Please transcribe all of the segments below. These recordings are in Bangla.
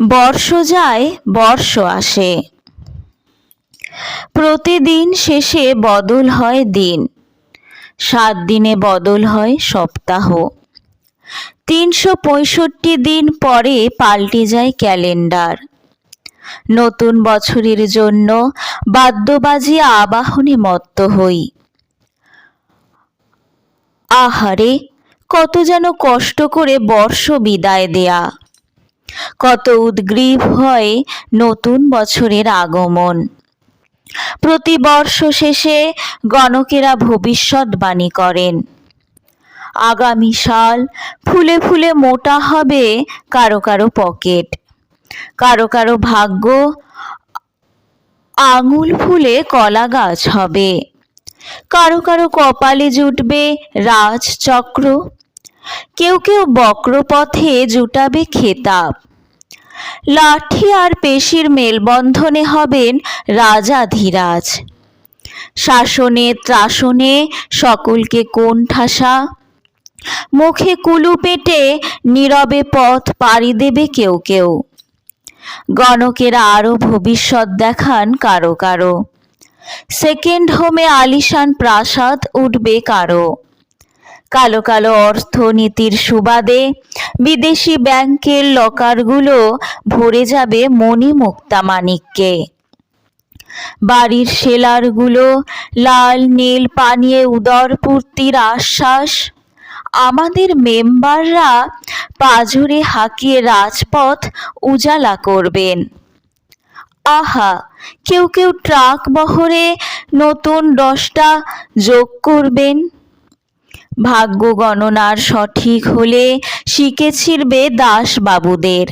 বর্ষ যায়, বর্ষ আসে। প্রতিদিন শেষে বদল হয় দিন। সাত দিনে বদল হয় সপ্তাহ। তিনশো পঁয়ষট্টি দিন পরে পাল্টে যায় ক্যালেন্ডার। নতুন বছরের জন্য বাদ্যবাজি আবাহনে মত্ত হই। আহারে, কত যেন কষ্ট করে বর্ষ বিদায় দেয়া। কত উদ্গ্রীব হয় নতুন বছরের আগমন। প্রতি বর্ষ শেষে গণকেরা ভবিষ্যৎবাণী করেন। আগামী সাল ফুলে ফুলে মোটা হবে কারও কারও পকেট। কারও কারও ভাগ্য আঙুল ফুলে কলা গাছ হবে। কারও কারও কপালে জুটবে রাজচক্র। কেউ কেউ বক্রপথে জুটাবে খেতাব। লাঠি আর পেশির মেলবন্ধনে হবেন রাজাধিরাজ শাসনে ত্রাসনে সকলকে কোণ ঠাসা। মুখে কুলু পেটে নীরবে পথ পাড়ি দেবে কেউ কেউ। গণকেরা আরও ভবিষ্যৎ দেখান কারও কারও। সেকেন্ড হোমে আলিশান প্রাসাদ উঠবে কারও। কালো কালো অর্থনীতির সুবাদে বিদেশি ব্যাংকের লকারগুলো ভরে যাবে মণি মুক্তা মানিককে। বাড়ির সেলারগুলো লাল, নীল, পানিয়ে উদরপূর্তির আশ্বাস। আমাদের মেম্বাররা পাজরে হাঁকিয়ে রাজপথ উজালা করবেন। আহা, কেউ কেউ ট্রাক বহরে নতুন দশটা যোগ করবেন। ভাগ্য গণনার সঠিক হলে শিখে ছিড়বে দাসবাবুদের।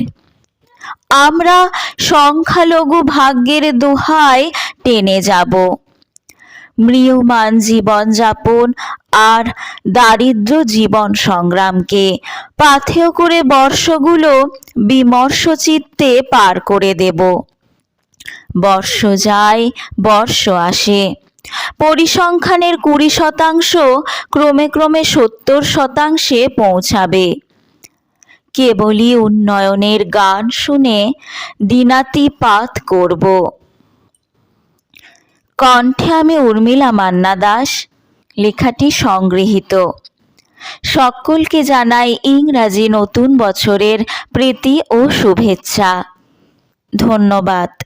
আমরা সংখ্যালঘু ভাগ্যের দোহায় টেনে যাব। ম্রিয়মান জীবনযাপন আর দারিদ্র জীবন সংগ্রামকে পাথেয় করে বর্ষগুলো বিমর্ষ চিত্তে পার করে দেব। বর্ষ যায়, বর্ষ আসে। পরিসংখ্যানের কুড়ি শতাংশ ক্রমে ক্রমে সত্তর শতাংশে পৌঁছাবে। কেবলই উন্নয়নের গান শুনে দিনাতিপাত করব। কণ্ঠে আমি উর্মিলা মান্না দাস, লেখাটি সংগৃহীত। সকলকে জানাই ইংরাজি নতুন বছরের প্রীতি ও শুভেচ্ছা। ধন্যবাদ।